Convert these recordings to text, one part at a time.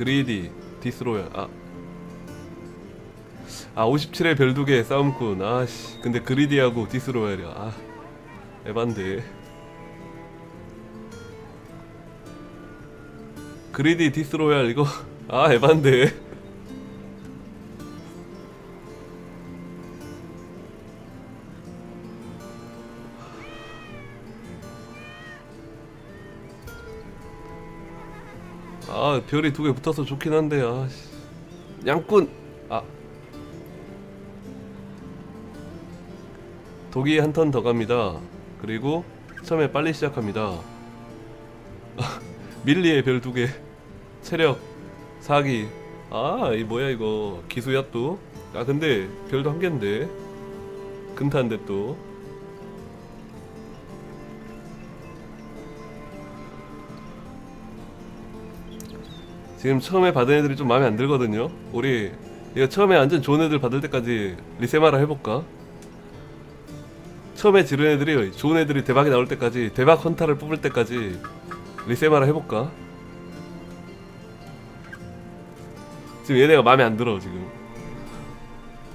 그리디 디스로얄. 아. 아 57의 별두개 싸움꾼. 아씨. 근데 그리디하고 디스로얄이야. 아 에반데. 그리디 디스로얄 이거. 아 에반데 아 별이 두 개 붙어서 좋긴 한데 아 씨. 양꾼. 아. 독이 한 턴 더 갑니다. 그리고 처음에 빨리 시작합니다. 밀리의 별 두 개. 체력 사기. 아 이 뭐야 이거. 기수야 또아 근데 별도 한 개인데. 근타인데 또 지금 처음에 받은 애들이 좀 마음에 안 들거든요. 우리 이거 처음에 완전 좋은 애들 받을 때까지 리세마라 해볼까? 처음에 지른 애들이 좋은 애들이 대박이 나올 때까지 대박 헌타를 뽑을 때까지 리세마라 해볼까? 지금 얘네가 마음에 안 들어 지금.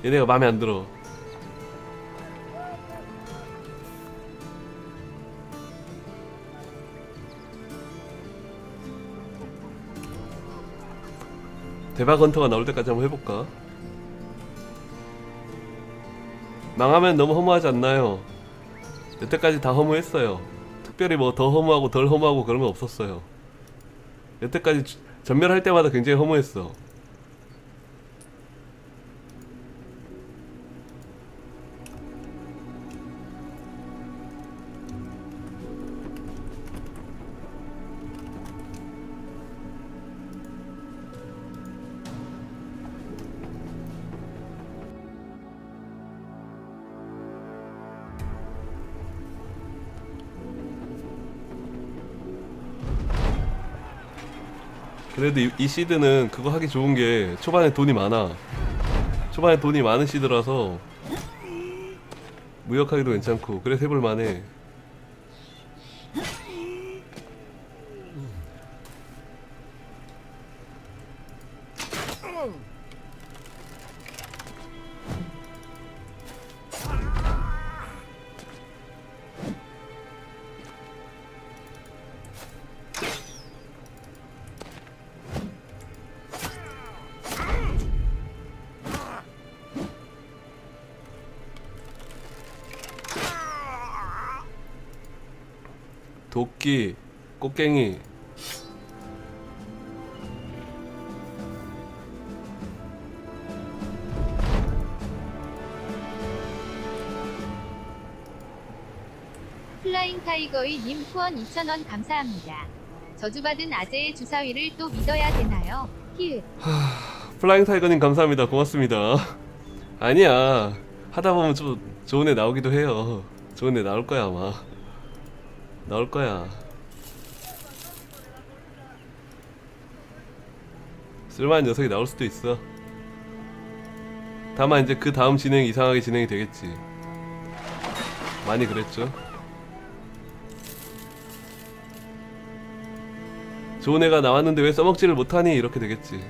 얘네가 마음에 안 들어. 대박 헌터가 나올 때까지 한번 해볼까? 망하면 너무 허무하지 않나요? 여태까지 다 허무했어요. 특별히 뭐 더 허무하고 덜 허무하고 그런 거 없었어요. 여태까지 주- 전멸할 때마다 굉장히 허무했어. 그래도 이, 이 시드는 그거 하기 좋은 게 초반에 돈이 많아. 초반에 돈이 많은 시드라서 무역하기도 괜찮고 그래서 해볼 만해. 도끼, 꽃갱이. 플라잉 타이거의 님 후원 2,000원 감사합니다. 저주받은 아재의 주사위를 또 믿어야 되나요? 히읗. 플라잉 타이거님 감사합니다. 고맙습니다. 아니야. 하다 보면 좀 좋은 애 나오기도 해요. 좋은 애 나올 거야 아마. 나올 거야. 쓸만한 녀석이 나올 수도 있어. 다만 이제 그 다음 진행 이상하게 진행이 되겠지. 많이 그랬죠. 좋은 애가 나왔는데 왜 써먹지를 못하니 이렇게 되겠지.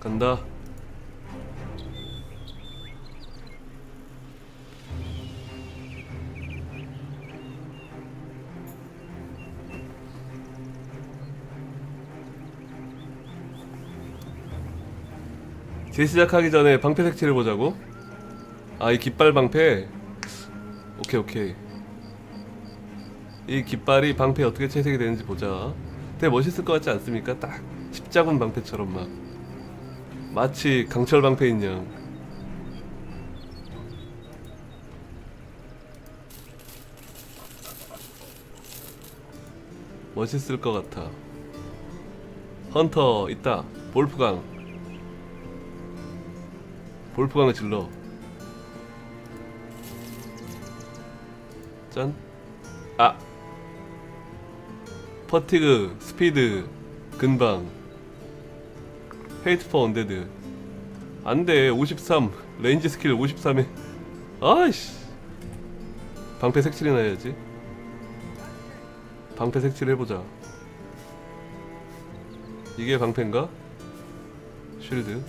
간다. 재시작하기 전에 방패 색칠해 보자고. 아, 이 깃발 방패. 오케이, 오케이. 이 깃발이 방패에 어떻게 채색이 되는지 보자. 되게 멋있을 것 같지 않습니까? 딱 십자군 방패처럼 막. 마치 강철 방패인 양. 멋있을 것 같아. 헌터 있다. 볼프강. 볼프강을 질러. 짠. 아. 퍼티그, 스피드, 근방. 헤이트 퍼 언데드. 안돼. 53. 레인지 스킬 53에. 아이씨. 방패 색칠이나 해야지 방패 색칠 해보자 이게 방패인가? 쉴드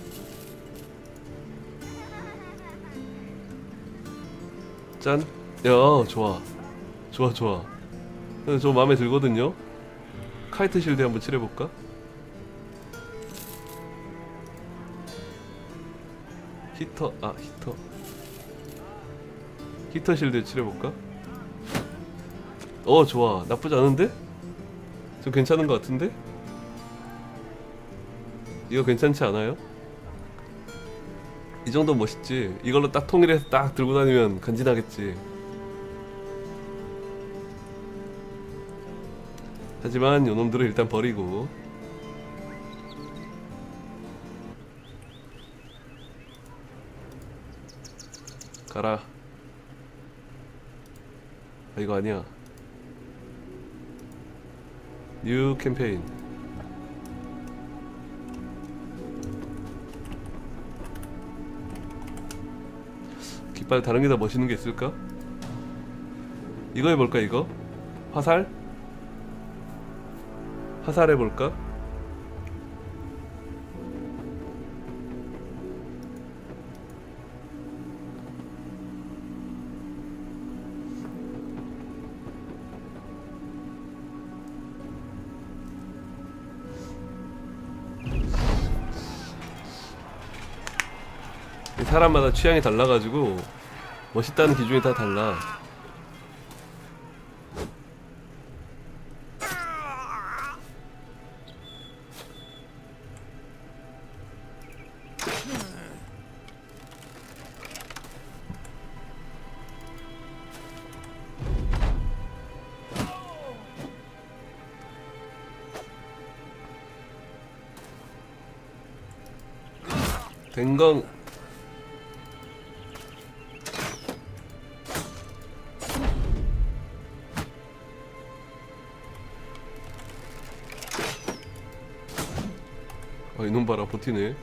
짠! 야 좋아 좋아 좋아 어, 저 마음에 들거든요 카이트 쉴드 한번 칠해볼까? 히터 아 히터 히터 실드 칠해볼까? 어 좋아 나쁘지 않은데? 좀 괜찮은 것 같은데? 이거 괜찮지 않아요? 이 정도 멋있지 이걸로 딱 통일해서 딱 들고 다니면 간지나겠지 하지만 요놈들을 일단 버리고 가라 아 이거 아니야 뉴 캠페인 깃발 다른 게더 멋있는 게 있을까? 이거 해볼까 이거? 화살? 화살 해볼까? 사람마다 취향이 달라가지고 멋있다는 기준이 다 달라. 버티네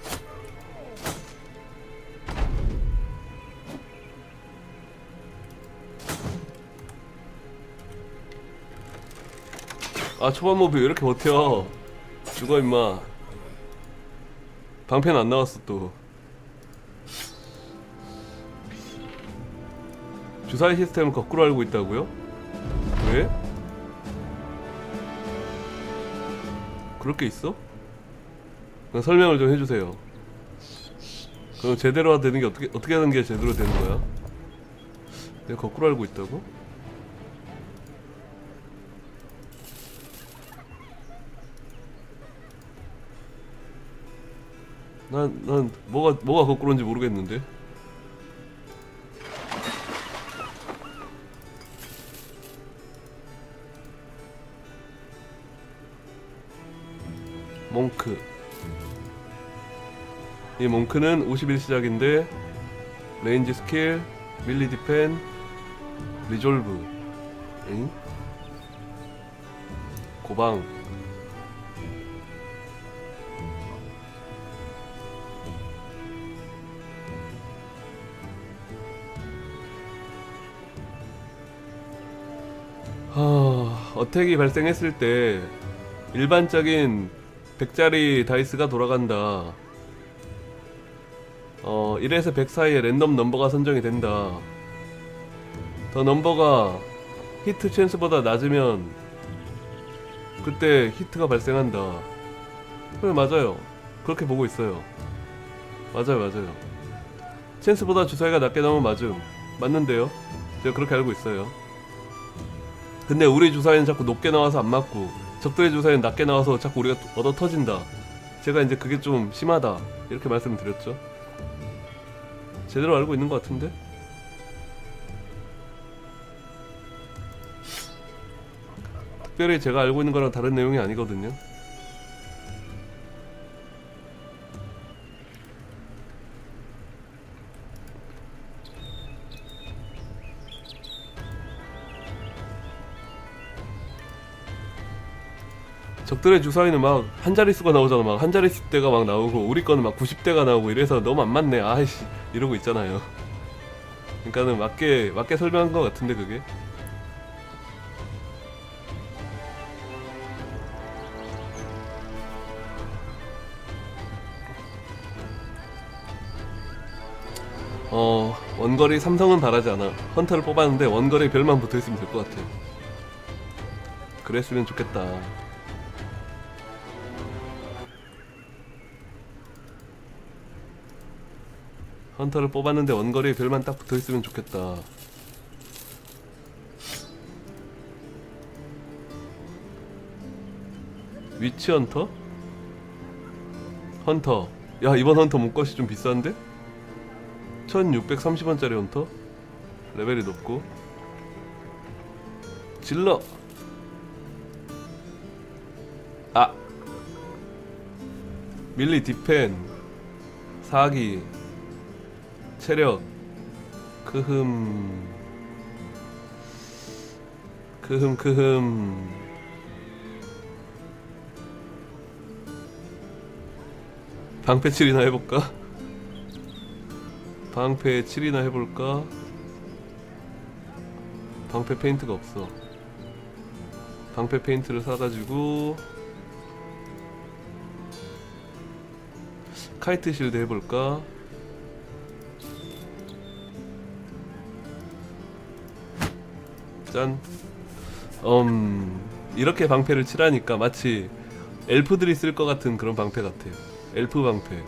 아 초반 모비 왜 이렇게 버텨 죽어 임마 방패는 안 나왔어 또 주사위 시스템을 거꾸로 알고 있다고요? 왜? 그럴 게 있어? 설명을 좀 해주세요. 그럼 제대로 되는 게 어떻게 어떻게 하는 게 제대로 되는 거야? 내가 거꾸로 알고 있다고? 난, 난 뭐가 뭐가 거꾸로인지 모르겠는데. 몽크. 이 몽크는 51 시작인데 레인지 스킬, 밀리 디펜, 리졸브. 응? 고방. 하, 어택이 발생했을 때 일반적인 100짜리 다이스가 돌아간다. 어, 1에서 100 사이에 랜덤 넘버가 선정이 된다. 더 넘버가 히트 찬스보다 낮으면 그때 히트가 발생한다. 그래 맞아요. 그렇게 보고 있어요. 맞아요, 맞아요. 찬스보다 주사위가 낮게 나오면 맞음. 맞는데요. 제가 그렇게 알고 있어요. 근데 우리 주사위는 자꾸 높게 나와서 안 맞고 적들의 주사위는 낮게 나와서 자꾸 우리가 얻어 터진다. 제가 이제 그게 좀 심하다. 이렇게 말씀을 드렸죠. 제대로 알고 있는 것 같은데? 특별히 제가 알고 있는 거랑 다른 내용이 아니거든요. 적들의 주사위는 막 한 자릿수가 나오잖아 막 한 자릿수 대가 막 나오고 우리 거는 막 90대가 나오고 이래서 너무 안 맞네 아이씨 이러고 있잖아요. 그러니까는 맞게 맞게 설명한 것 같은데 그게. 어 원거리 삼성은 바라지 않아. 헌터를 뽑았는데 원거리 별만 붙어있으면 될 것 같아. 그랬으면 좋겠다 헌터를 뽑았는데 원거리에 별만 딱 붙어있으면 좋겠다. 위치 헌터? 헌터. 야 이번 헌터 몸값이 좀 비싼데? 1630원짜리 헌터? 레벨이 높고. 질러. 아. 밀리 디펜. 사기 체력 크흠 크흠 크흠 방패 칠이나 해볼까? 방패 칠이나 해볼까? 방패 페인트가 없어 방패 페인트를 사가지고 카이트 실드 해볼까? 짠. 음, 이렇게 방패를 칠하니까 마치 엘프들이 쓸 것 같은 그런 방패 같아요. 엘프 방패.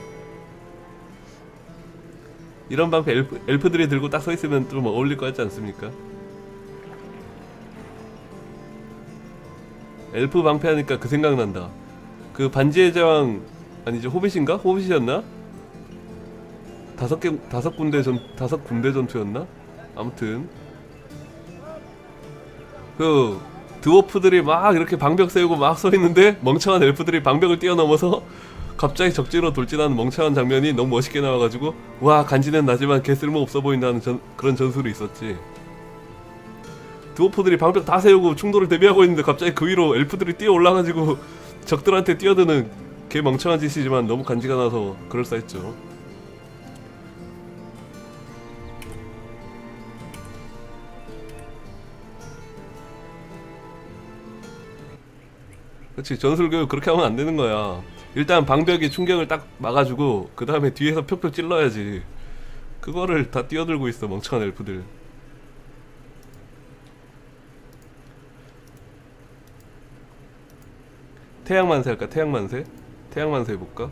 이런 방패 엘프, 엘프들이 들고 딱 서 있으면 좀 어울릴 것 같지 않습니까? 엘프 방패 하니까 그 생각난다. 그 반지의 제왕 아니지 호빗인가? 호빗이었나? 다섯 개 다섯 군데 전 다섯 군데 전투였나? 아무튼 그 드워프들이 막 이렇게 방벽 세우고 막 서 있는데 멍청한 엘프들이 방벽을 뛰어넘어서 갑자기 적지로 돌진하는 멍청한 장면이 너무 멋있게 나와가지고 와 간지는 나지만 개 쓸모 없어 보인다는 전, 그런 전술이 있었지. 드워프들이 방벽 다 세우고 충돌을 대비하고 있는데 갑자기 그 위로 엘프들이 뛰어 올라가지고 적들한테 뛰어드는 개 멍청한 짓이지만 너무 간지가 나서 그럴싸했죠. 그렇지 전술 교육 그렇게 하면 안 되는 거야. 일단 방벽에 충격을 딱 막아주고 그 다음에 뒤에서 펴펴 찔러야지. 그거를 다 뛰어들고 있어 멍청한 엘프들. 태양만세 할까? 태양만세? 태양만세 해볼까?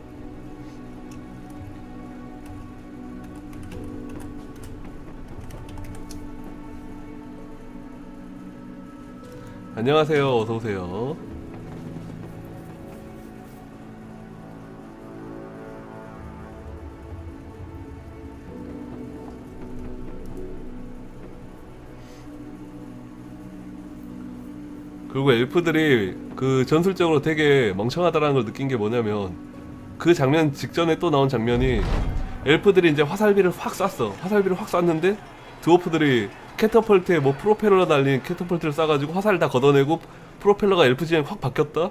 안녕하세요. 어서 오세요. 그리고 엘프들이 그 전술적으로 되게 멍청하다라는 걸 느낀 게 뭐냐면 그 장면 직전에 또 나온 장면이 엘프들이 이제 화살비를 확 쐈어. 화살비를 확 쐈는데 드워프들이 캐터펄트에 뭐 프로펠러 달린 캐터펄트를 쏴가지고 화살을 다 걷어내고 프로펠러가 엘프 지형이 확 바뀌었다.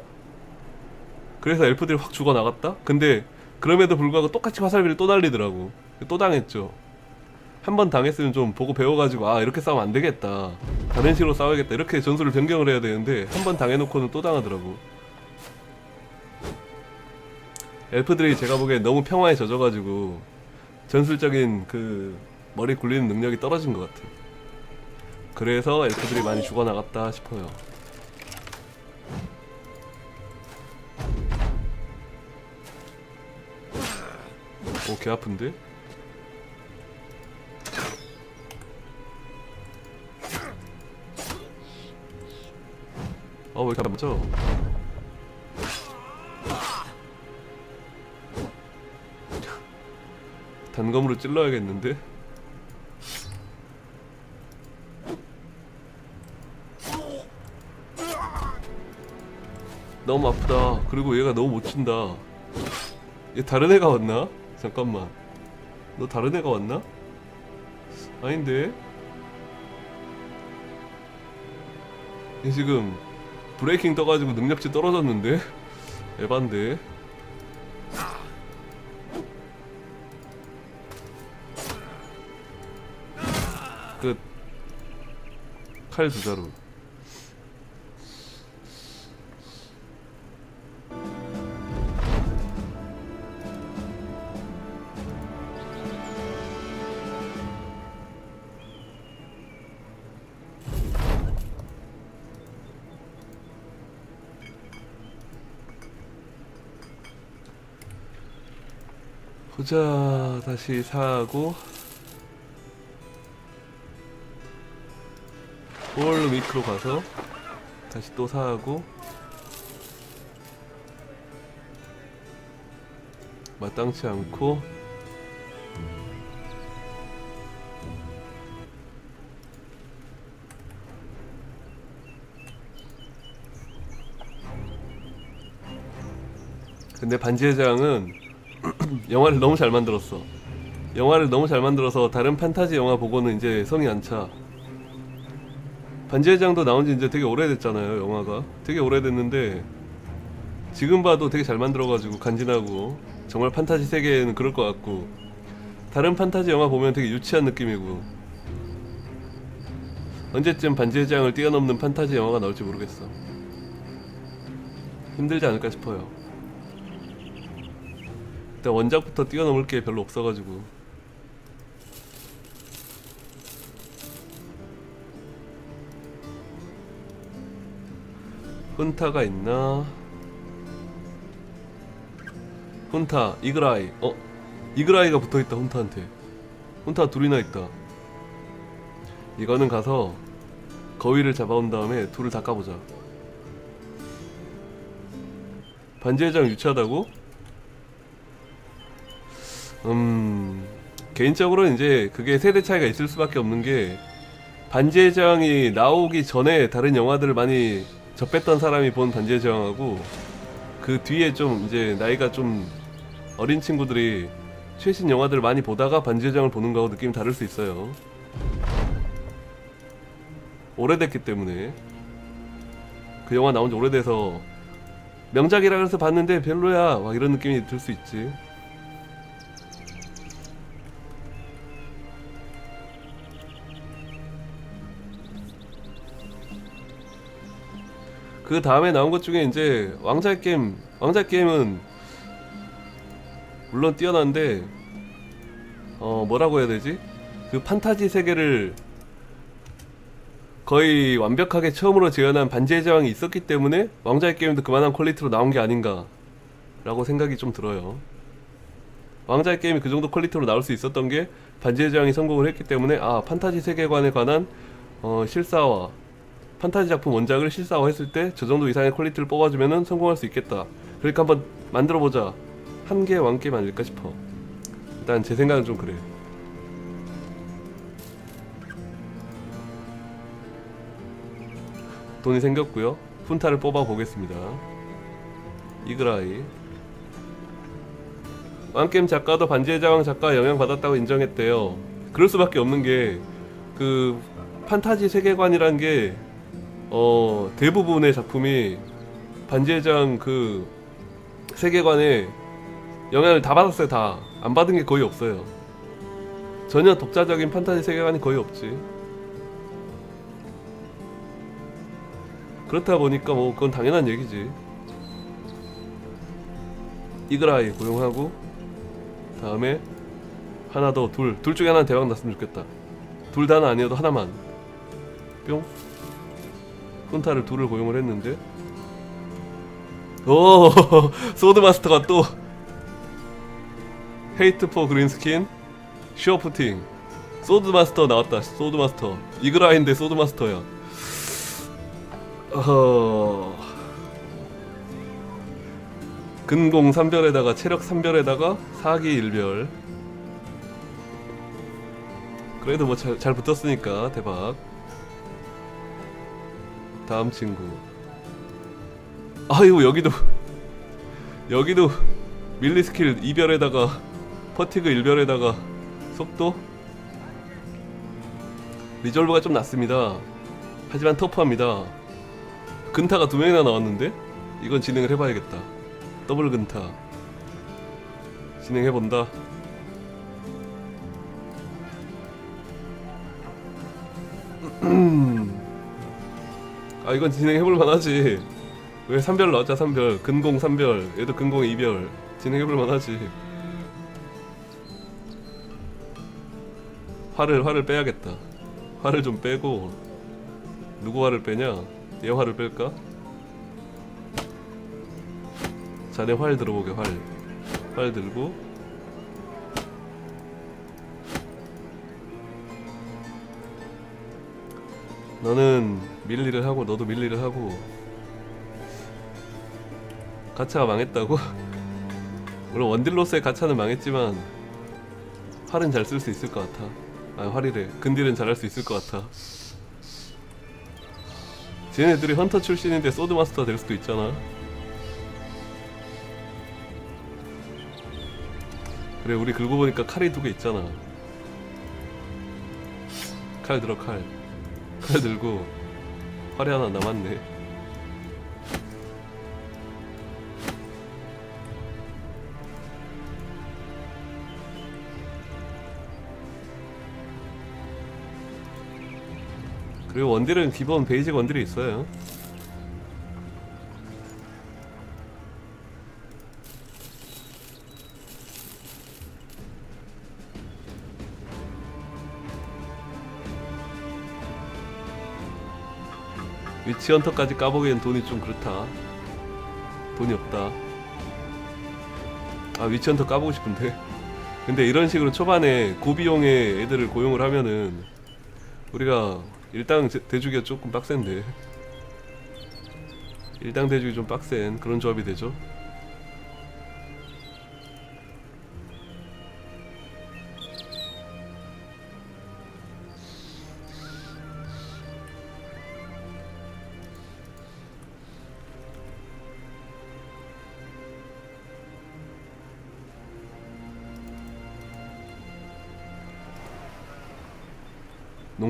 그래서 엘프들이 확 죽어 나갔다. 근데 그럼에도 불구하고 똑같이 화살비를 또 날리더라고. 또 당했죠. 한 번 당했으면 좀 보고 배워가지고 아 이렇게 싸우면 안 되겠다. 다른 식으로 싸워야겠다. 이렇게 전술을 변경을 해야 되는데 한 번 당해놓고는 또 당하더라고. 엘프들이 제가 보기엔 너무 평화에 젖어가지고 전술적인 그 머리 굴리는 능력이 떨어진 것 같아. 그래서 엘프들이 많이 죽어나갔다 싶어요. 오, 개 아픈데? 왜 이렇게 안 맞죠? 단검으로 찔러야겠는데? 너무 아프다. 그리고 얘가 너무 못 친다. 얘 다른 애가 왔나? 잠깐만. 너 다른 애가 왔나? 아닌데? 얘 지금 브레이킹 떠가지고 능력치 떨어졌는데? 에반데? 끝. 칼 두 자루. 보자 다시 사고 홀 위크로 가서 다시 또 사고 마땅치 않고 근데 반지의 장은 영화를 너무 잘 만들었어. 영화를 너무 잘 만들어서 다른 판타지 영화 보고는 이제 성이 안 차. 반지의 장도 나온 지 이제 되게 오래됐잖아요, 영화가. 되게 오래됐는데 지금 봐도 되게 잘 만들어가지고 간지나고 정말 판타지 세계에는 그럴 것 같고 다른 판타지 영화 보면 되게 유치한 느낌이고 언제쯤 반지의 장을 뛰어넘는 판타지 영화가 나올지 모르겠어. 힘들지 않을까 싶어요. 일단 원작부터 뛰어넘을 게 별로 없어가지고 훈타가 있나? 훈타, 이글아이. 어? 이글아이가 붙어있다 훈타한테. 훈타 둘이나 있다. 이거는 가서 거위를 잡아온 다음에 둘을 닦아보자. 반지의 장 유치하다고? 음 개인적으로 이제 그게 세대 차이가 있을 수밖에 없는 게 반지의 제왕이 나오기 전에 다른 영화들을 많이 접했던 사람이 본 반지의 제왕하고 그 뒤에 좀 이제 나이가 좀 어린 친구들이 최신 영화들을 많이 보다가 반지의 제왕을 보는 거하고 느낌이 다를 수 있어요. 오래됐기 때문에 그 영화 나온 지 오래돼서 명작이라 그래서 봤는데 별로야 막 이런 느낌이 들 수 있지. 그 다음에 나온 것 중에 이제 왕자의 게임 왕자의 게임은 물론 뛰어난데 어 뭐라고 해야 되지? 그 판타지 세계를 거의 완벽하게 처음으로 재현한 반지의 제왕이 있었기 때문에 왕자의 게임도 그만한 퀄리티로 나온 게 아닌가 라고 생각이 좀 들어요. 왕자의 게임이 그 정도 퀄리티로 나올 수 있었던 게 반지의 제왕이 성공을 했기 때문에 아 판타지 세계관에 관한 어, 실사화 판타지 작품 원작을 실사화했을 때 저 정도 이상의 퀄리티를 뽑아주면은 성공할 수 있겠다. 그러니까 한번 만들어보자. 한 개 왕게임 아닐까 싶어. 일단 제 생각은 좀 그래. 돈이 생겼고요. 훈타를 뽑아 보겠습니다. 이그라이. 왕게임 작가도 반지의 자왕 작가 영향 받았다고 인정했대요. 그럴 수밖에 없는 게 그 판타지 세계관이란 게 어, 대부분의 작품이 반지의 제왕 그 세계관에 영향을 다 받았어요 다. 안 받은 게 거의 없어요. 전혀 독자적인 판타지 세계관이 거의 없지. 그렇다 보니까 뭐 그건 당연한 얘기지. 이그라이 고용하고 다음에 하나 더 둘 둘 중에 하나는 대박 났으면 좋겠다. 둘 다는 아니어도 하나만. 뿅 훈타를 둘을 고용을 했는데. 오 소드마스터가 또. 헤이트 포 그린스킨 슈어프팅. 소드마스터 나왔다 소드마스터. 이그라인데 소드마스터야. 어허. 근공 3별에다가 체력 3별에다가 사기 1별. 그래도 뭐 잘 붙었으니까 대박 다음 친구. 아이고 여기도 여기도 밀리 스킬 2별에다가 퍼티그 1별에다가 속도 리졸브가 좀 낮습니다. 하지만 터프합니다. 근타가 두 명이나 나왔는데 이건 진행을 해봐야겠다. 더블 근타 진행해 본다. 아 이건 진행해볼 만하지. 왜 3별 넣었자 3별? 근공 3별. 얘도 근공 2별. 진행해볼 만하지. 화를 화를 빼야겠다. 화를 좀 빼고 누구 화를 빼냐? 얘 화를 뺄까? 자네 활 들어보게 활 활 들고. 너는 밀리를 하고 너도 밀리를 하고. 가차가 망했다고? 물론 원딜로서의 가차는 망했지만 활은 잘 쓸 수 있을 것 같아. 아 활이래. 근딜은 잘할 수 있을 것 같아. 쟤네들이 헌터 출신인데 소드마스터 될 수도 있잖아. 그래 우리 긁고 보니까 칼이 두 개 있잖아. 칼 들어 칼. 칼 들고 활이 하나 남았네. 그리고 원딜은 기본 베이직 원딜이 있어요 위치 헌터까지 까보기엔 돈이 좀 그렇다. 돈이 없다. 아 위치 헌터 까보고 싶은데. 근데 이런 식으로 초반에 고비용의 애들을 고용을 하면은 우리가 일당 제- 대주기가 조금 빡센데. 일당 대주기 좀 빡센 그런 조합이 되죠.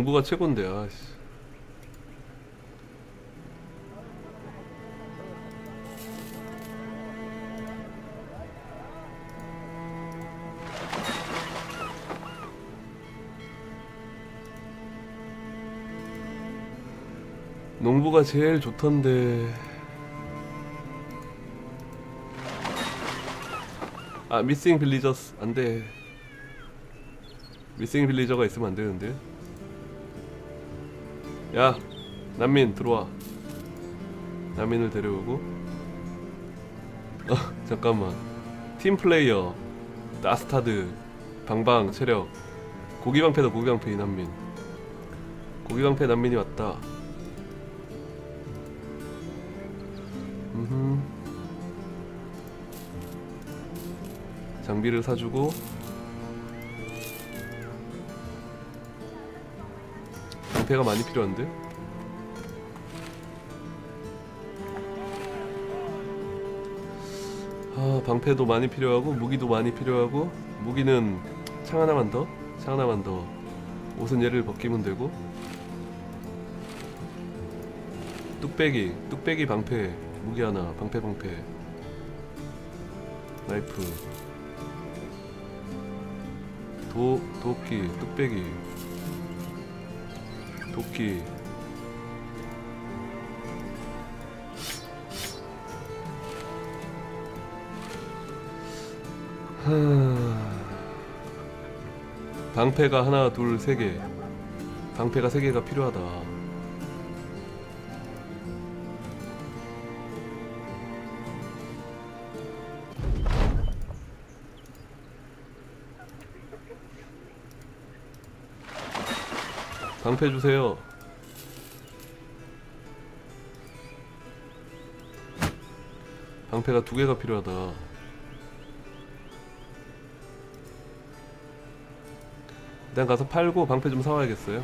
농부가 최고인데 아씨. 농부가 제일 좋던데. 아 미싱 빌리저스 안돼. 미싱 빌리저가 있으면 안 되는데. 야 난민 들어와. 난민을 데려오고. 어 잠깐만. 팀 플레이어 나스타드 방방 체력. 고기방패다 고기방패 이 난민. 고기방패 난민이 왔다. 음흠. 장비를 사주고 방패가 많이 필요한데? 아 방패도 많이 필요하고 무기도 많이 필요하고 무기는 창 하나만 더? 창 하나만 더 옷은 얘를 벗기면 되고 뚝배기 뚝배기 방패 무기 하나 방패 방패 나이프 도 도끼 뚝배기 도끼. 하... 방패가 하나 둘 세 개. 방패가 세 개가 필요하다 방패 주세요 방패가 두 개가 필요하다. 일단 가서 팔고 방패 좀 사와야겠어요.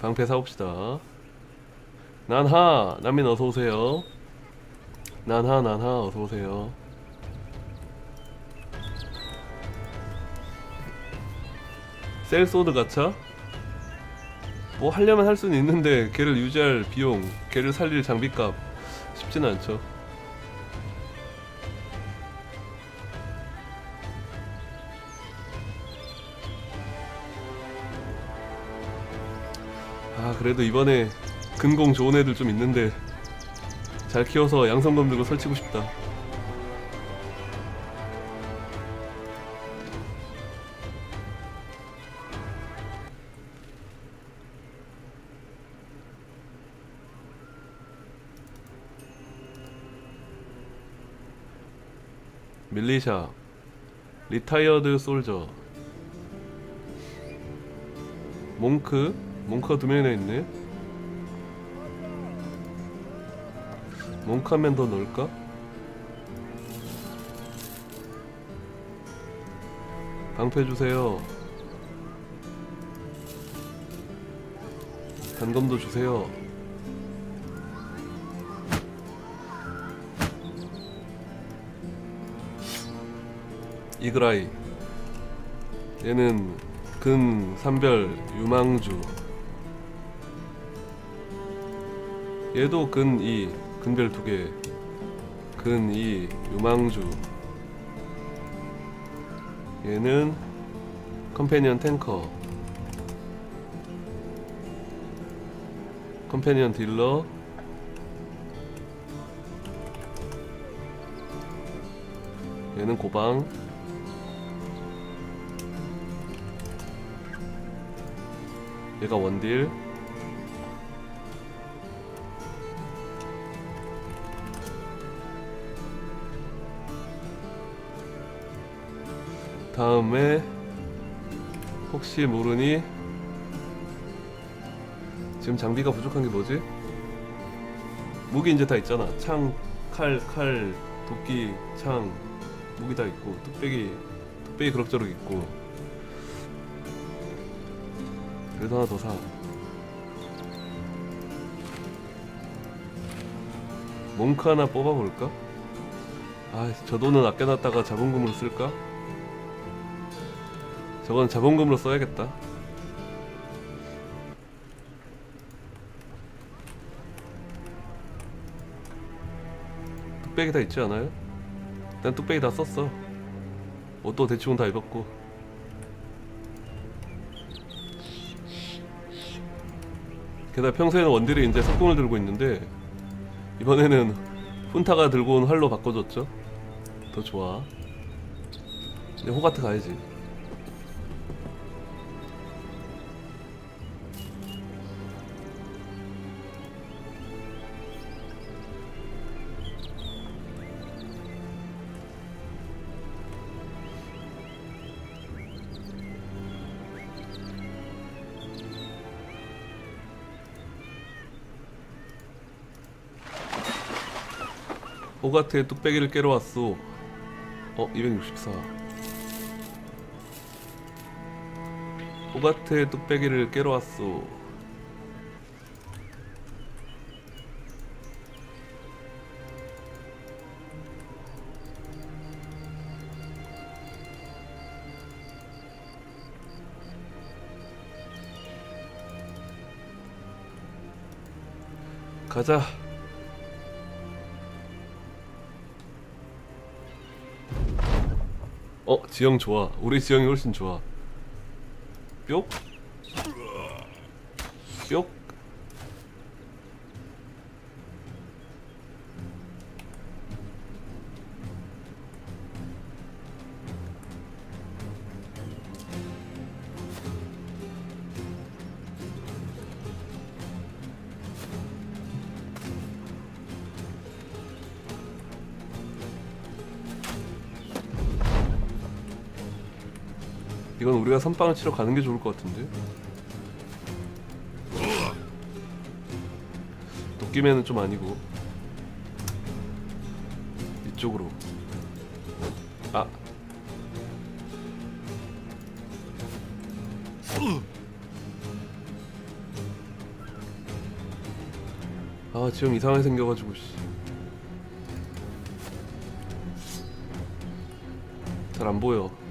방패 사옵시다. 난하 난민 어서 오세요. 난하 난하 어서 오세요. 셀소드 가차? 뭐 하려면 할 수는 있는데 걔를 유지할 비용, 걔를 살릴 장비값 쉽진 않죠. 아 그래도 이번에 근공 좋은 애들 좀 있는데 잘 키워서 양성검 들고 설치고 싶다. 밀리샤 리타이어드 솔저. 몽크? 몽크가 두 명이나 있네 명더 넣을까? 방패 주세요. 단검도 주세요. 이그라이. 얘는 근 삼별 유망주. 얘도 근2 근별 두개 근2 유망주. 얘는 컴패니언 탱커. 컴패니언 딜러. 얘는 고방. 얘가 원딜 다음에 혹시 모르니 지금 장비가 부족한 게 뭐지? 무기 이제 다 있잖아 창, 칼, 칼, 도끼, 창 무기 다 있고 뚝배기 뚝배기 그럭저럭 있고 그래도 하나 더 사. 몽크 하나 뽑아볼까? 아, 저 돈은 아껴놨다가 자본금으로 쓸까? 저건 자본금으로 써야겠다. 뚝배기 다 있지 않아요? 난 뚝배기 다 썼어. 옷도 대충 다 입었고. 게다가 평소에는 원딜이 이제 석궁을 들고 있는데 이번에는 훈타가 들고 온 활로 바꿔줬죠. 더 좋아. 이제 호가트 가야지. 호가트의 뚝배기를 깨러 왔소. 어, 264. 호가트의 뚝배기를 깨러 왔소. 가자. 지형 좋아 우리 지형이 훨씬 좋아 뿅? 뿅? 이건 우리가 선빵을 치러 가는 게 좋을 것 같은데 도끼맨은 좀 아니고 이쪽으로 아 아, 지금 이상하게 생겨가지고, 씨. 잘 안 보여.